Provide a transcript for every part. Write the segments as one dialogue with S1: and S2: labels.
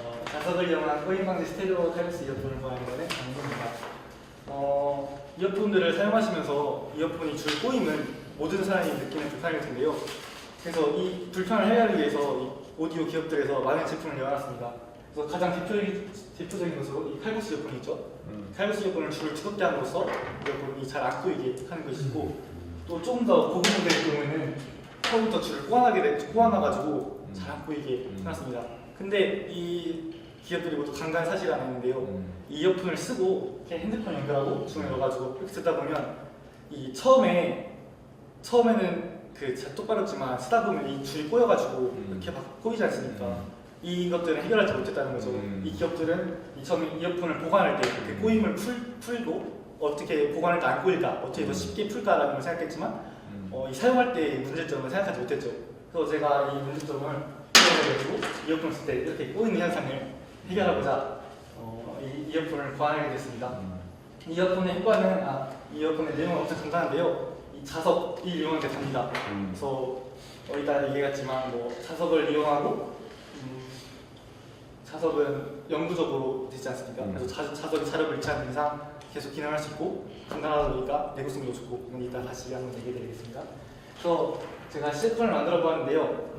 S1: 어, 자석을 이용한 꼬임 방지 스테레오 칼국수 이어폰을 보하는 거는 강동입니다. 어, 이어폰들을 사용하시면서 이어폰이 줄 꼬임은 모든 사람이 느끼는 불편일 텐데요. 그래서 이 불편을 해결하기 위해서 이 오디오 기업들에서 많은 제품을 내어놨습니다. 그래서 가장 대표적인, 대표적인 것으로 이 칼국수 이어폰이 있죠. 칼국수 이어폰을 줄을 두껍게 함으로써 이어폰이 잘 안 꼬이게 하는 것이고 또 조금 더 고급 모델의 경우에는 처음부터 줄을 꼬아나게 돼- 꼬아놔가지고 잘안 꼬이게 해놨습니다. 근데 이 기업들이 모두 강간 사실이 하나 있는데요. 이 이어폰을 쓰고 그냥 핸드폰 연결하고 중에 넣어가지고 이렇게 듣다 보면 이 처음에 처음에는 그 자- 똑바랐지만 쓰다 보면 이 줄이 꼬여가지고
S2: 음.
S1: 이렇게 막 꼬이지 않습니까? 이것들은 해결하지 못했다는 거죠.
S2: 음.
S1: 이 기업들은 이 처음에 이어폰을 보관할 때 그 꼬임을 풀, 풀고 어떻게 보관할 때안 꼬일까, 어떻게 더
S2: 음.
S1: 쉽게 풀까라는 걸 생각했지만 어, 이 사용할 때의 문제점을 생각하지 못했죠. 그래서 제가 이 문제점을 해결해가지고 이어폰을 쓸때 이렇게 꼬이는 현상을 해결하고자 어, 이 이어폰을 고안하게 됐습니다. 이어폰의 효과는 아, 이어폰의 내용은 엄청 간단한데요. 이 자석이 이용하는 게 답니다. 그래서 어, 이따 얘기했지만 뭐 자석을 이용하고 음, 자석은 영구적으로 되지 않습니까?
S2: 음.
S1: 그래서 자, 자석이 자력을 잃지 않는 이상 계속 기능할 수 있고 간단하다 보니까 내구성도 좋고 이건 이따 다시 한번 얘기해 드리겠습니다. 그래서 제가 실폰을 만들어 보았는데요.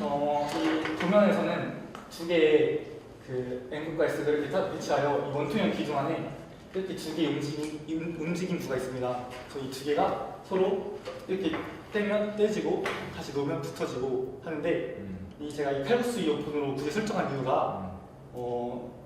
S1: 어, 이 도면에서는 두 개의 그 N극과 S극을 이렇게 딱 배치하여 이 원통형 기둥 안에 이렇게 두 개의 움직임, 움- 움직임부가 있습니다. 그래서 이 두 개가 서로 이렇게 떼면 떼지고 다시 놓으면 붙어지고 하는데 이 제가 이 칼국수 이어폰으로 굳이 설정한 이유가 어, 이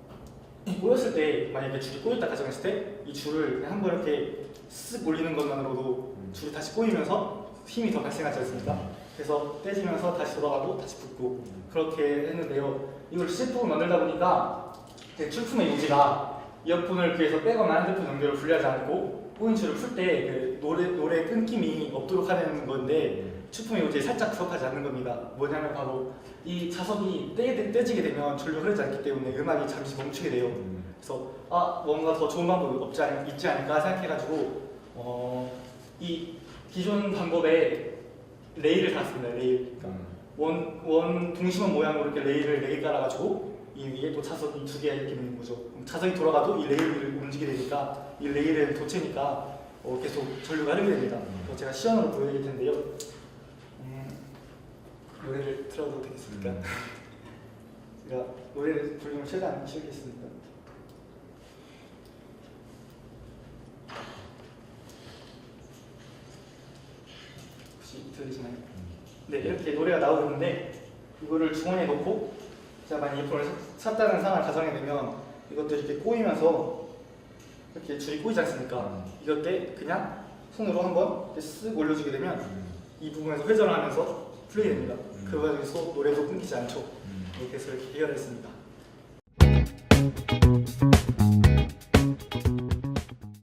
S1: 꼬였을 때 만약에 줄이 꼬였다 가정했을 때 이 줄을 그냥 한번 이렇게 쓱 올리는 것만으로도 줄이 다시 꼬이면서 힘이 더 발생하지 않습니까? 그래서 떼지면서 다시 돌아가고 다시 붙고 그렇게 했는데요. 이걸 CF로 만들다 보니까 제 출품의 요지가 이어폰을 귀에서 빼거나 핸드폰 연결을 분리하지 않고 줄을 풀때 그 노래 노래 끊김이 없도록 하는 건데 출품의 요지에 살짝 부합하지 않는 겁니다. 뭐냐면 바로 이 자석이 떼, 떼지게 되면 줄로 흐르지 않기 때문에 음악이 잠시 멈추게 돼요. 그래서 아 뭔가 더 좋은 방법이 없지 않, 있지 않을까 생각해가지고 어, 이 기존 방법에 레일을 달았습니다. 레일. 원, 원 동심원 모양으로 이렇게 레일을 네개 깔아가지고 이 위에 또 자석이 두 개가 이렇게 있는 거죠. 그럼 자석이 돌아가도 이 레일을 움직이게 되니까 이 레일은 도체니까 어, 계속 전류가 흐르게 됩니다. 그래서 제가 시연으로 보여드릴 텐데요. 음, 노래를 틀어도 되겠습니까? 제가 노래를 부르면 최대한 쉬우겠습니다. 혹시 들리시나요? 네, 이렇게 노래가 나오는데 이거를 주머니에 넣고 제가 만약 샀- 샀다는 상황을 가정해 두면 이것도 이렇게 꼬이면서 이렇게 줄이 꼬이지 않습니까? 이럴 때 그냥 손으로 한번 이렇게 쓱 올려주게 되면 이 부분에서 회전을 하면서 풀리게 됩니다. 그 과정에서 노래도 끊기지 않죠. 이렇게 해서 이렇게 해결했습니다.